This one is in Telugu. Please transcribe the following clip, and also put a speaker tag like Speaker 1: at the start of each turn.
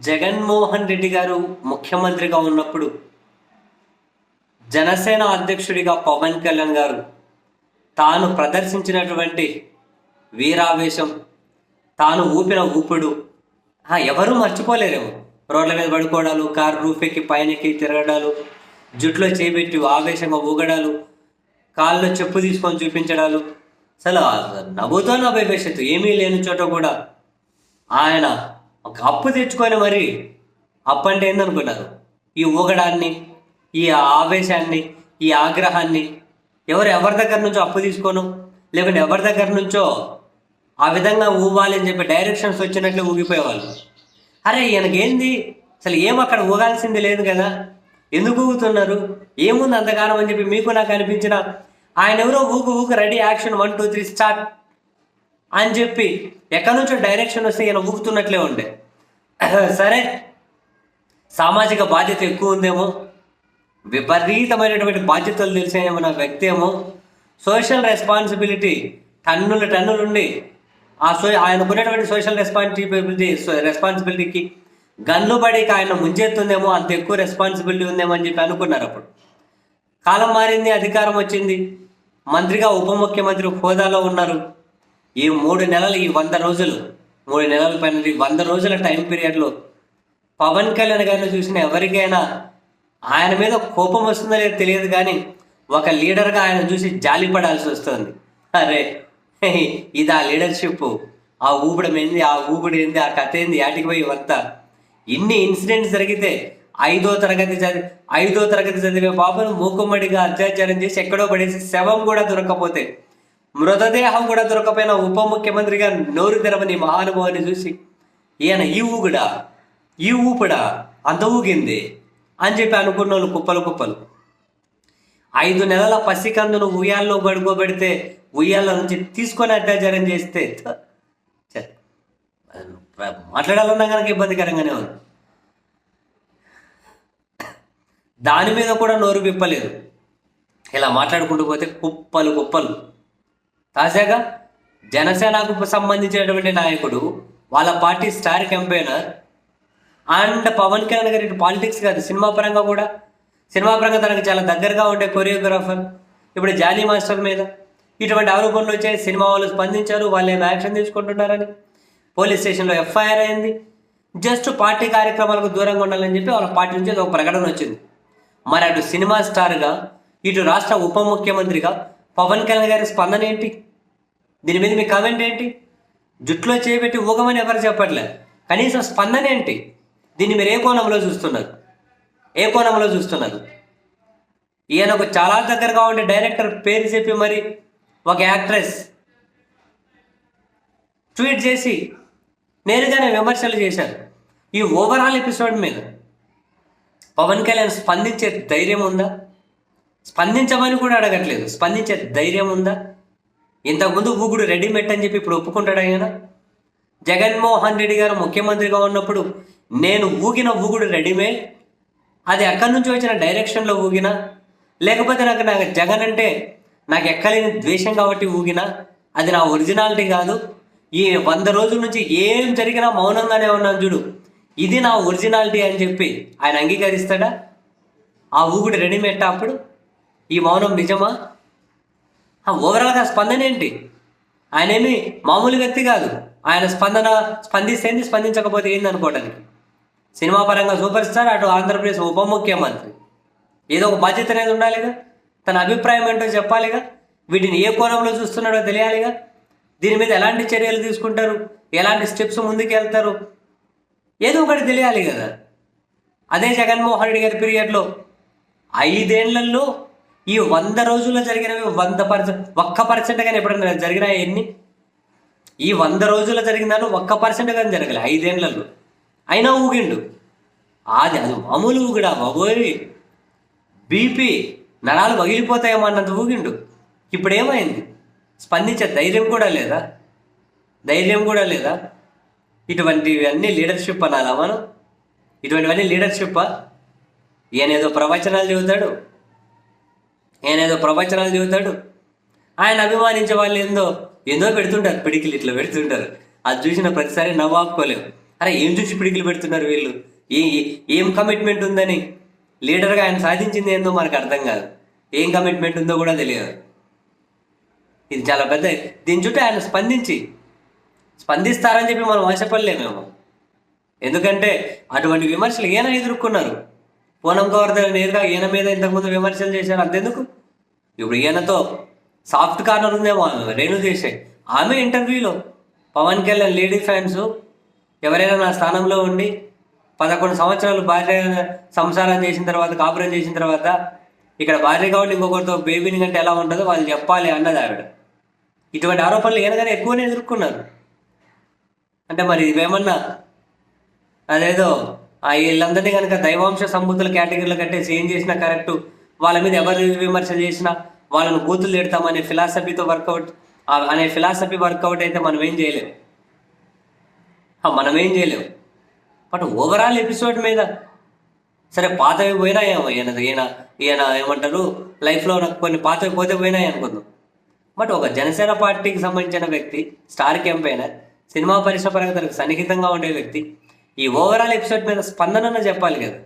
Speaker 1: జగన్మోహన్ రెడ్డి గారు ముఖ్యమంత్రిగా ఉన్నప్పుడు జనసేన అధ్యక్షుడిగా పవన్ కళ్యాణ్ గారు తాను ప్రదర్శించినటువంటి వీరావేశం తాను ఊపిన ఊపుడు. ఎవరూ మర్చిపోలేరేమో. రోడ్ల మీద పడుకోవడాలు కారు రూపెక్కి పైనకి తిరగడాలు జుట్లో చేపెట్టి ఆవేశంగా ఊగడాలు కాళ్ళలో చెప్పు తీసుకొని చూపించడాలు. అసలు నవ్వుతో నా భవిష్యత్తు ఏమీ లేని చోట కూడా ఆయన ఒక అప్పు తెచ్చుకొని మరి అప్పు అంటే ఏందనుకున్నారు? ఈ ఊగడాన్ని ఈ ఆవేశాన్ని ఈ ఆగ్రహాన్ని ఎవరు ఎవరి దగ్గర నుంచో అప్పు తీసుకోను? లేకుంటే ఎవరి దగ్గర నుంచో ఆ విధంగా ఊవాలి అని చెప్పి డైరెక్షన్స్ వచ్చినట్లు ఊగిపోయేవాళ్ళు. అరే ఈయనకేంది? అసలు ఏం అక్కడ ఊగాల్సింది లేదు కదా? ఎందుకు ఊగుతున్నారు? ఏముంది అంతకాలం అని చెప్పి మీకు నాకు అనిపించిన ఆయన ఎవరో ఊగు ఊగు ready action one two three start అని చెప్పి ఎక్కడి నుంచో డైరెక్షన్ వస్తే ఈయన ఊగుతున్నట్లే ఉండే. సరే సామాజిక బాధ్యత ఎక్కువ ఉందేమో? విపరీతమైనటువంటి బాధ్యతలు తెలిసేమో నా వ్యక్తి ఏమో? సోషల్ రెస్పాన్సిబిలిటీ టన్నుల టన్నులుండి ఆ సో ఆయనకున్నటువంటి సోషల్ రెస్పాన్సిబిలిటీ రెస్పాన్సిబిలిటీకి గన్ను పడికి ఆయన ముంచెత్తుందేమో అంత ఎక్కువ రెస్పాన్సిబిలిటీ ఉందేమో అని చెప్పి అనుకున్నారు అప్పుడు. కాలం మారింది అధికారం వచ్చింది. మంత్రిగా ఉప ముఖ్యమంత్రి హోదాలో ఉన్నారు. ఈ మూడు నెలలు ఈ వంద రోజులు మూడు నెలల పైన ఈ వంద రోజుల టైం పీరియడ్లో పవన్ కళ్యాణ్ గారిని చూసిన ఎవరికైనా ఆయన మీద కోపం వస్తుందో లేదో తెలియదు కానీ ఒక లీడర్గా ఆయన చూసి జాలి పడాల్సి వస్తుంది. అరే ఇది ఆ లీడర్షిప్ ఆ ఊపిడం ఏంది ఆ ఊపిడి ఏంది ఆ కథ ఏంది యాటికి పోయి వంత ఇన్ని ఇన్సిడెంట్స్ జరిగితే ఐదో తరగతి చదివి ఐదో తరగతి చదివే పాపను మూకుమ్మడిగా అత్యాచారం చేసి ఎక్కడో పడేసి శవం కూడా దొరకకపోతే మృతదేహం కూడా దొరకపోయిన ఉప ముఖ్యమంత్రిగా నోరు తెరవని మహానుభావుని చూసి ఈయన ఈ ఊగుడా? ఈ ఊపుడా? అంత ఊగింది? అని చెప్పి అనుకున్న వాళ్ళు కుప్పలు కుప్పలు. ఐదు నెలల పసికందును ఉయ్యాల్లో పడుకోబెడితే ఉయ్యాల నుంచి తీసుకొని అత్యాచారం చేస్తే మాట్లాడాలన్నా కనుక ఇబ్బందికరంగానే ఉంది. దాని మీద కూడా నోరు విప్పలేదు. ఇలా మాట్లాడుకుంటూ పోతే కుప్పలు కుప్పలు. తాజాగా జనసేనకు సంబంధించినటువంటి నాయకుడు వాళ్ళ party star campaigner and Pawan Kalyan గారి పాలిటిక్స్ కాదు సినిమా పరంగా కూడా. సినిమా పరంగా తనకు చాలా దగ్గరగా ఉండే కొరియోగ్రాఫర్ ఇప్పుడు జాలీ మాస్టర్ మీద. ఇటువంటి ఆరోపణలు వచ్చాయి సినిమా వాళ్ళు స్పందించారు వాళ్ళు ఏం యాక్షన్ తీసుకుంటున్నారని. పోలీస్ స్టేషన్లో ఎఫ్ఐఆర్ అయింది. జస్ట్ పార్టీ కార్యక్రమాలకు దూరంగా ఉండాలని చెప్పి వాళ్ళ పార్టీ నుంచి ఒక ప్రకటన వచ్చింది. మరి అటు సినిమా స్టార్గా ఇటు రాష్ట్ర ఉప ముఖ్యమంత్రిగా పవన్ కళ్యాణ్ గారి స్పందన ఏంటి? దీని మీద మీ కామెంట్ ఏంటి? జుట్లో చేయబెట్టి ఊగమని ఎవరు చెప్పట్లే? కనీసం స్పందన ఏంటి? దీన్ని మీరు ఏ కోణంలో చూస్తున్నారు? ఏ కోణంలో చూస్తున్నారు? ఈయనకు చాలా దగ్గరగా ఉండే డైరెక్టర్ పేరు చెప్పి మరి ఒక యాక్ట్రెస్ ట్వీట్ చేసి నేరుగానే విమర్శలు చేశారు. ఈ ఓవరాల్ ఎపిసోడ్ మీద పవన్ కళ్యాణ్ స్పందించే ధైర్యం ఉందా? స్పందించమని కూడా అడగట్లేదు. స్పందించే ధైర్యం ఉందా? ఇంతకుముందు ఊగుడు రెడీమేడ్ అని చెప్పి ఇప్పుడు ఒప్పుకుంటాడు ఆయన జగన్మోహన్ రెడ్డి గారు ముఖ్యమంత్రిగా ఉన్నప్పుడు నేను ఊగిన ఊగుడు రెడీమేడ్? అది ఎక్కడి నుంచి వచ్చిన డైరెక్షన్లో ఊగినా? లేకపోతే నాకు నాకు జగన్ అంటే నాకు ఎక్కలేని ద్వేషం కాబట్టి ఊగినా? అది నా ఒరిజినాలిటీ కాదు. ఈ వంద రోజుల నుంచి ఏం జరిగినా మౌనంగానే ఉన్నాను చూడు. ఇది నా ఒరిజినాలిటీ అని చెప్పి ఆయన అంగీకరిస్తాడా? ఆ ఊగుడు రెడీమేడ్ అప్పుడు? ఈ మౌనం నిజమా? ఆ ఓవరాల్గా స్పందన ఏంటి? ఆయన ఏమి మామూలు వ్యక్తి కాదు. ఆయన స్పందన స్పందిస్తేంది స్పందించకపోతే ఏంది అనుకోవడానికి సినిమా పరంగా సూపర్ స్టార్ అటు ఆంధ్రప్రదేశ్ ఉప ముఖ్యమంత్రి. ఏదో ఒక బాధ్యత అనేది ఉండాలిగా? తన అభిప్రాయం ఏంటో చెప్పాలిగా? వీటిని ఏ కోణంలో చూస్తున్నాడో తెలియాలిగా? దీని మీద ఎలాంటి చర్యలు తీసుకుంటారు? ఎలాంటి స్టెప్స్ ముందుకు వెళ్తారు ఏదో ఒకటి తెలియాలి కదా. అదే జగన్మోహన్ రెడ్డి గారి పీరియడ్లో ఐదేళ్ళలో ఈ వంద రోజుల్లో జరిగినవి వంద పర్సెంట్ ఒక్క పర్సెంట్ కానీ ఎప్పుడైనా జరిగినాయి? ఎన్ని? ఈ వంద రోజుల్లో జరిగిందాను ఒక్క పర్సెంట్ కానీ జరగలే. ఐదేళ్ళలో అయినా ఊగిండు. అది అది మామూలు ఊగిడా బాబోయ్. బీపీ నరాలు పగిలిపోతాయేమో అన్నంత ఊగిండు. ఇప్పుడు ఏమైంది స్పందించే ధైర్యం కూడా లేదా? ధైర్యం కూడా లేదా? ఇటువంటివన్నీ లీడర్షిప్ అనాలా మనం ఇటువంటివన్నీ లీడర్షిప్పా? ఈయనేదో ప్రవచనాలు చెబుతాడు. నేనేదో ప్రవచనాలు చెబుతాడు. ఆయన అభిమానించే వాళ్ళు ఏందో ఏందో పెడుతుంటారు పిడికిలు ఇట్లా పెడుతుంటారు. అది చూసిన ప్రతిసారి నవ్వు ఆపుకోలేవు అరే ఏం చూసి పిడికిలు పెడుతున్నారు వీళ్ళు? ఏ ఏం కమిట్మెంట్ ఉందని? లీడర్గా ఆయన సాధించింది ఏందో మనకు అర్థం కాదు. ఏం కమిట్మెంట్ ఉందో కూడా తెలియదు. ఇది చాలా పెద్ద దీని చుట్టూ ఆయన స్పందించి స్పందిస్తారని చెప్పి మనం ఆశపడలేమేమో. ఎందుకంటే అటువంటి విమర్శలు ఏమైనా ఎదుర్కొన్నారు? పూనం గవర్ధన్ నేరుగా ఈయన మీద ఇంతకుముందు విమర్శలు చేశారు. అంతెందుకు? ఇప్పుడు ఈయనతో సాఫ్ట్ కార్నర్ ఉందేమో ఆమె రేణు చేసే ఆమె ఇంటర్వ్యూలో పవన్ కళ్యాణ్ లేడీ ఫ్యాన్స్ ఎవరైనా నా స్థానంలో ఉండి పదకొండు సంవత్సరాలు భార్య సంసారం చేసిన తర్వాత కాపురం చేసిన తర్వాత ఇక్కడ భార్య కాబట్టి ఇంకొకరితో బేబీని కంటే ఎలా ఉంటుందో వాళ్ళు చెప్పాలి అన్నది ఆవిడ. ఇటువంటి ఆరోపణలు ఏనగానే ఎక్కువనే ఎదుర్కొన్నారు. అంటే మరి ఇవేమన్నా అదేదో వీళ్ళందరినీ కనుక దైవాంశ సంబుద్ధుల కేటగిరీలో కట్టే ఏం చేసినా కరెక్ట్ వాళ్ళ మీద ఎవరు విమర్శ చేసినా వాళ్ళను బూతులు తిడతామనే ఫిలాసఫీతో వర్కౌట్ అనే ఫిలాసఫీ వర్కౌట్ అయితే మనం ఏం చేయలేం. మనం ఏం చేయలేం. బట్ ఓవరాల్ ఎపిసోడ్ మీద సరే పాతవి పోయినాయేమో ఈయన ఈయన ఈయన ఏమంటారు? లైఫ్లో నాకు కొన్ని పాతవి పోతే పోయినాయి అనుకుందాం. బట్ ఒక జనసేన పార్టీకి సంబంధించిన వ్యక్తి స్టార్ క్యాంపైనర్ సినిమా పరిశ్రమ తనకు సన్నిహితంగా ఉండే వ్యక్తి ఈ ఓవరాల్ ఎపిసోడ్ మీద స్పందన చెప్పాలి కదా.